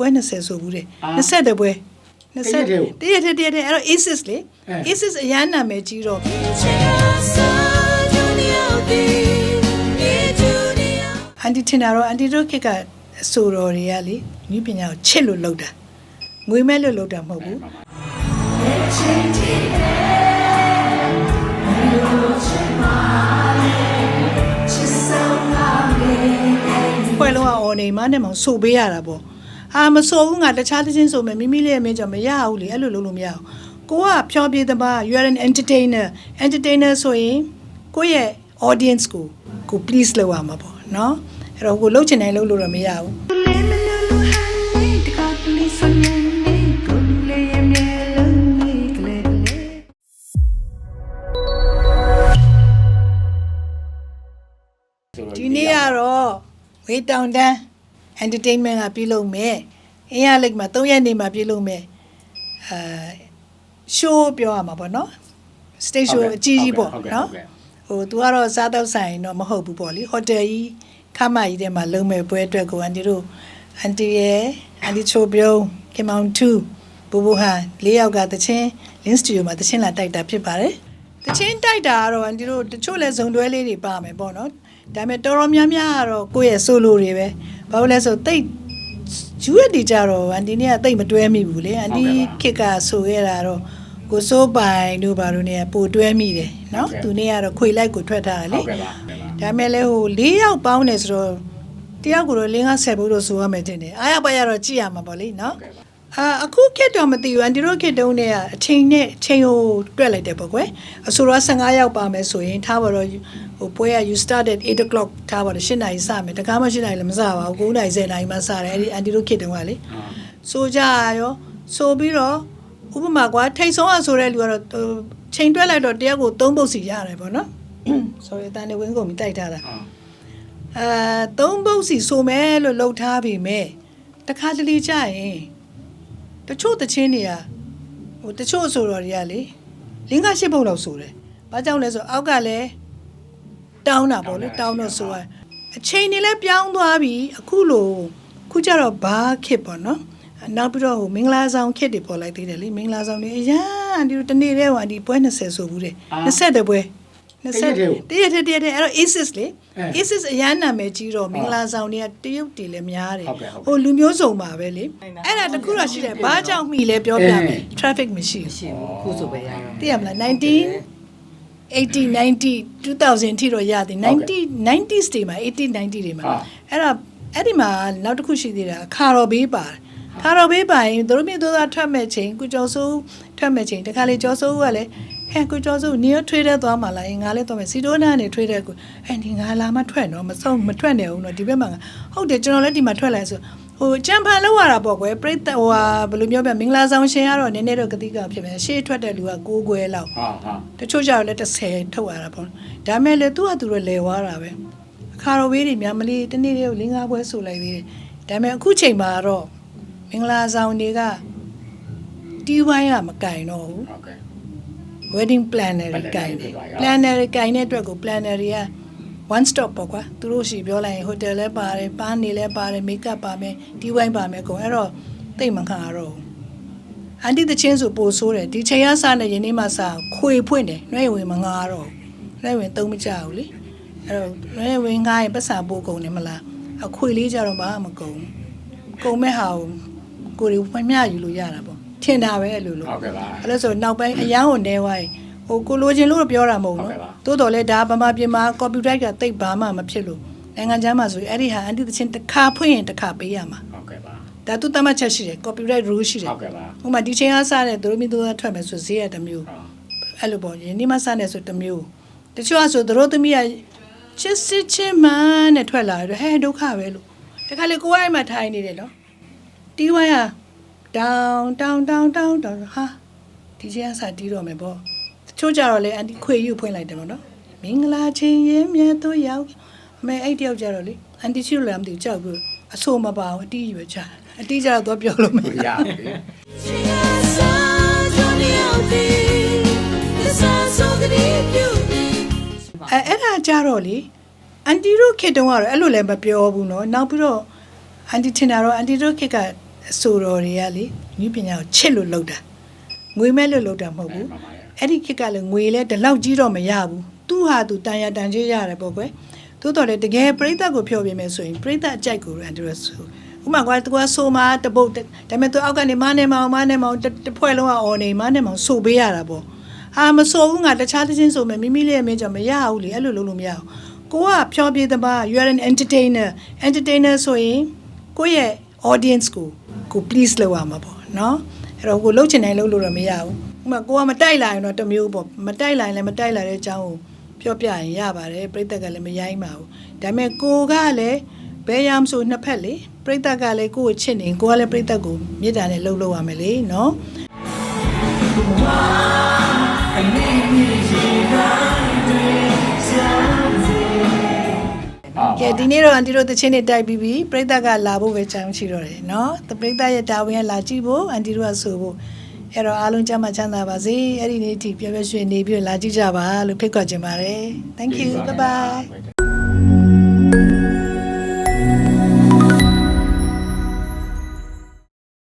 ပွဲ20ဆိုဘူးတဲ့20တဲ့ပွဲ20တရက်တည်းတရက်တည်းအဲ့တော့ Aces လေ Aces အရန်နာမည်ကြီးတော့အန်တီထင်တာတော့အန်တီတို့ခေတ်ကအဆိုတော်တွေကလေမြပညာကိုချစ်လို့လုပ်တာငွေမဲ့လို့လုပ်တာမဟုတ်ဘူးပွဲလုံးကအော်နေမနဲ့မောင်ဆိုပေးရတာပေါ့ အာမဆိုဘူးငါတခြားတစ်ချင်းဆိုမယ်မိမိလေးရဲ့မင်းကြောင့်မရဘူးလေအဲ့လိုလုပ်လို့မရဘူးကိုကဖြောပြေးသမား you are an entertainer entertainer ဆိုရင်ကိုယ့်ရဲ့ audience ကိုကို please လုပ်ရမှာပေါ့နော်အဲ့တော့ကိုလှုပ်ချင်တိုင်းလှုပ်လို့တော့မရဘူးဒီနေ့ကတော့ဝေးတောင်တန်း entertainment ကပြုလုပ်မယ်အင်းရလိတ်မှာ3ရက်နေမှာပြုလုပ်မယ်အဲ show ပြောရမှာပေါ့နော် stage show အကြီးကြီးပေါ့နော်ဟို तू ကတော့စားတော့ဆိုင်တော့မဟုတ်ဘူးပေါ့လေဟိုတယ်ကြီးခမကြီးထဲမှာလုံမဲ့ပွဲအတွက်ကိုအန်တီတို့အန်တီရဲ့အန်တီချိုပြုံးခင်မောင်2ဘူဘူဟန်၄ယောက်ကတချင်း link studio မှာတချင်းလာတိုက်တာဖြစ်ပါတယ်တချင်းတိုက်တာကတော့အန်တီတို့တချို့လဲဇုံတွဲလေးတွေပါမယ်ပေါ့နော်ဒါပေမဲ့တော်တော်များများကတော့ကိုယ့်ရဲ့ solo တွေပဲ ဘာလို့လဲဆိုတိတ်ယူရတီကြတော့အန်တီနဲ့ကတိတ်မတွဲမိဘူးလေအန်တီခစ်ကဆိုခဲ့တာတော့ကိုစိုးပိုင်တို့ဘာလို့နေပိုတွဲမိတယ်နော်သူနေကတော့ခွေလိုက်ကိုထွက်ထားတာလေဒါမဲ့လဲဟို၄ယောက်ပေါင်းနေဆိုတော့တယောက်ကိုတော့၄-၅ဆယ်ဘူးလို့ဆိုရမယ်တင်တယ်အားရပါရတော့ကြည့်ရမှာပေါ့လေနော် အာအခုခက်တော့မသိဘူးအန်ဒီတို့ခက်တုံးနဲ့အချိန်နဲ့အချိန်ကိုတွက်လိုက်တယ်ပေါ့ကွယ်အဆိုတော့15ယောက်ပါမယ်ဆိုရင်ထားပါတော့ဟိုပွဲက you start at 8 o'clock ထားပါတော့8နာရီစမယ်တကားမှ8နာရီလည်းမစပါဘူး9နာရီ10နာရီမှစတယ်အဲ့ဒီအန်ဒီတို့ခက်တုံးကလေဆိုကြရောဆိုပြီးတော့ဥပမာကွာထိတ်ဆုံးอ่ะဆိုတဲ့လူကတော့ဟိုချိန်တွက်လိုက်တော့တယောက်ကို3ပုတ်စီရတယ်ပေါ့နော် sorry အတန်နေဝင်းကုန်ပြီးတိုက်ထားတာအဲသုံးပုတ်စီဆိုမယ်လို့လှုပ်ထားပြီမဲ့တခါတလေကြာရင် တချို့တချင်းတွေကဟိုတချို့ဆိုတော်တွေကလေလင်းကရှစ်ပုတ်လောက်ဆိုတယ်။ဘာကြောင့်လဲဆိုအောက်ကလည်းတောင်းတာပေါ့လေတောင်းတော့ဆိုရအချိန်နေလဲပြောင်းသွားပြီအခုလိုခုကျတော့ဘာခစ်ပေါ့နော်။နောက်ပြီးတော့ဟိုမင်္ဂလာဆောင်ခစ်တွေပေါ်လိုက်သေးတယ်လေမင်္ဂလာဆောင်တွေအရန်ဒီတနေ့တည်းဟိုဒီပွဲ20ဆိုဘူးတဲ့20တဲ့ပွဲ 20တရက်တည်းတရက်တည်းအဲ့တော့ Aces လေ Aces အရန်နာမည်ကြီးတော့မင်္ဂလာဆောင်တွေကတရုတ်တွေလည်းများတယ်ဟိုလူမျိုးစုံပါပဲလေအဲ့ဒါတခုတော့ရှိတယ်ဘာကြောင့်မှီလဲပြောပြမယ် traffic မရှိဘူးရှိဘူးခုဆိုပဲရတော့သိရမလား19 80 90 2000ထိတော့ရသည်90 90s တွေမှာ80 90တွေမှာအဲ့ဒါအဲ့ဒီမှာနောက်တစ်ခုရှိသေးတာခါတော်ဘေးပါတယ်ခါတော်ဘေးပါရင်တို့မြေတို့သားထွက်မဲ့ချိန်ကုကျော်စိုးထွက်မဲ့ချိန်တခါလေကျော်စိုးကလည်း ဟဲ့ကုကျော်စိုးနေရထွေးတဲ့သွားမှလာရင်ငါလည်းသွားမယ်စီတိုးနာနေထွေးတဲ့ကုအဲ့ဒီငါလာမထွက်တော့မဆုံးမထွက်နေဘူးနော်ဒီဘက်မှာဟုတ်တယ်ကျွန်တော်လည်းဒီမှာထွက်လာဆိုဟိုကြံဖန်လောက်ရတာပေါ့ကွယ်ပြိတ္တဟိုဟာဘယ်လိုပြောပြမင်္ဂလာဆောင်ရှင်ကတော့နည်းနည်းတော့ကတိကဖြစ်မယ်ရှေ့ထွက်တဲ့လူက6ခွဲလောက်ဟာဟာတချို့ကြတော့လည်း30ထုတ်ရတာပေါ့ဒါမဲ့လေသူ့ဟာသူတော့လဲသွားတာပဲအခါတော်ဘေးတွေများမလေးတနေ့တည်းကိုလင်းကားပွဲဆိုလိုက်သေးတယ်ဒါမဲ့အခုချိန်မှာတော့မင်္ဂလာဆောင်တွေကတီးဝိုင်းကမကင်တော့ဘူးဟုတ်ကဲ့ wedding planner တွေကင်တယ် planner တွေကင်တဲ့အတွက်ကို planner တွေက one stop ပေါ့ကွာသူတို့ရှိပြောလိုက်ရင် hotel လဲပါတယ်ပန်းနေလဲပါတယ် make up ပါမယ်တီးဝိုင်းပါမယ်ကိုအဲ့တော့တိတ်မခံရတော့ဘူးအန်တီတချင်းဆိုပို့ဆိုးတယ်ဒီချိန်ရစနဲ့ယင်းနေ့မှစခွေဖွင့်တယ်နှွဲဝင်မငားတော့နှွဲဝင်သုံးမကြဘူးလေအဲ့တော့နှွဲဝင်ငားရင်ပတ်စာပို့ကုန်တယ်မလားအခွေလေးကြတော့ဘာမှမကုန်ဘူးကုန်မဲ့ဟာကိုကိုယ်တွေဖွင့်မြယူလို့ရတာပေါ့ ထင်တာပဲအဲ့လိုလို့ဟုတ်ကဲ့ပါအဲ့လို့ဆိုနောက်ပိုင်းအရန်ကိုနေသွားရင်ဟိုကိုလိုချင်လို့တော့ပြောတာမဟုတ်ဟုတ်နော်ကဲ့ပါတိုးတော်လဲဒါဗမာပြည်မှာကွန်ပျူတာကတိတ်ဘာမှမဖြစ်လို့နိုင်ငံခြားမှာဆိုရင်အဲ့ဒီဟာအန်တီတချင်းတစ်ခါဖွင့်ရင်တစ်ခါပေးရမှာဟုတ်ကဲ့ပါဒါသူတတ်မှတ်ချက်ရှိတယ် copyright rule ရှိတယ်ဟုတ်ကဲ့ပါဥပမာဒီချိန်အားစတဲ့သူတို့မျိုးသူတို့ထွက်မယ်ဆိုဈေးရတစ်မျိုးဟုတ်အဲ့လိုပေါ့ယနေ့မှစတဲ့ဆိုတစ်မျိုးတချို့ကဆိုသူတို့သမီးကချစ်စစ်ချင်းမှန်းနဲ့ထွက်လာတယ်ဟဲ့ဒုက္ခပဲလို့တခါလေကိုယ်ကအဲ့မှာထိုင်နေတယ်နော်တီးဝိုင်းက တောင်းတောင်းတောင်းတောင်းတောင်းဟာဒီချိန်ကစတီးတော့မယ်ပေါ့တချို့ကြတော့လေအန်တီခွေယူဖွင့်လိုက်တယ်ပေါ့နော်မင်္ဂလာချင်းရင်မြတ်တို့ရောက်အမေအဲ့တယောက်ကြတော့လေအန်တီရှိလို့လည်းမသိဘူးကြောက်ပြီးအဆိုးမပါဘူးအတီးရွယ်ချအတီးကြတော့သွားပြောလို့မရ ရပြီ အဲအဲ့ဒါကြတော့လေအန်တီတို့ခေတ်တုန်းကတော့အဲ့လိုလည်းမပြောဘူးเนาะနောက်ပြီးတော့အန်တီထင်တာတော့အန်တီတို့ခေတ်က အဆိုတော်တွေကလေနည်းပညာကိုချစ်လို့လုပ်တာငွေမဲ့လို့လုပ်တာမဟုတ်ဘူးအဲ့ဒီခေတ်ကလည်းငွေလဲဒီလောက်ကြီးတော့မရဘူးသူ့ဟာသူတန်ရတန်ကြီးရတယ်ပေါ့ကွယ်သို့တော်လည်းတကယ်ပြိဿကိုဖျော်ပြမယ်ဆိုရင်ပြိဿအကြိုက်ကိုအန်ဒရဆိုဥပမာကွာသူကဆိုမာတပုတ်ဒါပေမဲ့သူအောက်ကနေမနဲ့မောင်မနဲ့မောင်တစ်ဖွဲ့လုံးကအော်နေမနဲ့မောင်ဆိုပေးရတာပေါ့ဟာမဆိုဘူးငါတခြားတစ်ချင်းဆိုမယ်မိမိလေးရဲ့မင်းကြောင့်မရဘူးလေအဲ့လိုလုပ်လို့မရဘူးကိုကဖျော်ပြသမား you are an entertainer entertainer ဆိုရင်ကိုယ့်ရဲ့ audience ကို ကို please လုပ်ရမှာပေါ့နော်အဲ့တော့ကိုလှုပ်ချင်တယ်လှုပ်လို့တော့မရဘူးဥပမာကိုကမတိုက်လာရင်တော့တစ်မျိုးပေါ့မတိုက်လာရင်လည်းမတိုက်လာတဲ့အကြောင်းကိုပြောပြရင်ရပါတယ်ပြိဿကလည်းမရိုင်းပါဘူးဒါပေမဲ့ကိုကလည်းဘယ်ရမဆိုနှစ်ဖက်လေပြိဿကလည်းကိုကိုချစ်နေကိုကလည်းပြိဿကိုမေတ္တာနဲ့လှုပ်လို့ရမယ်လေနော် ကဲဒီနေ့တော့အန်တီတို့တချင်းနေတိုက်ပြီးပြီပြိဿကလာဖို့ပဲကြံရှိတော့တယ်နော်တပြိဿရဲ့တာဝန်ကလာကြည့်ဖို့အန်တီတို့ကဆိုဖို့အဲ့တော့အားလုံးကျမ်းမာချမ်းသာပါစေအဲ့ဒီနေ့အထိပျော်ပျော်ရွှင်နေပြီးလာကြည့်ကြပါလို့ဖိတ်ခေါ်ချင်ပါတယ် thank you bye bye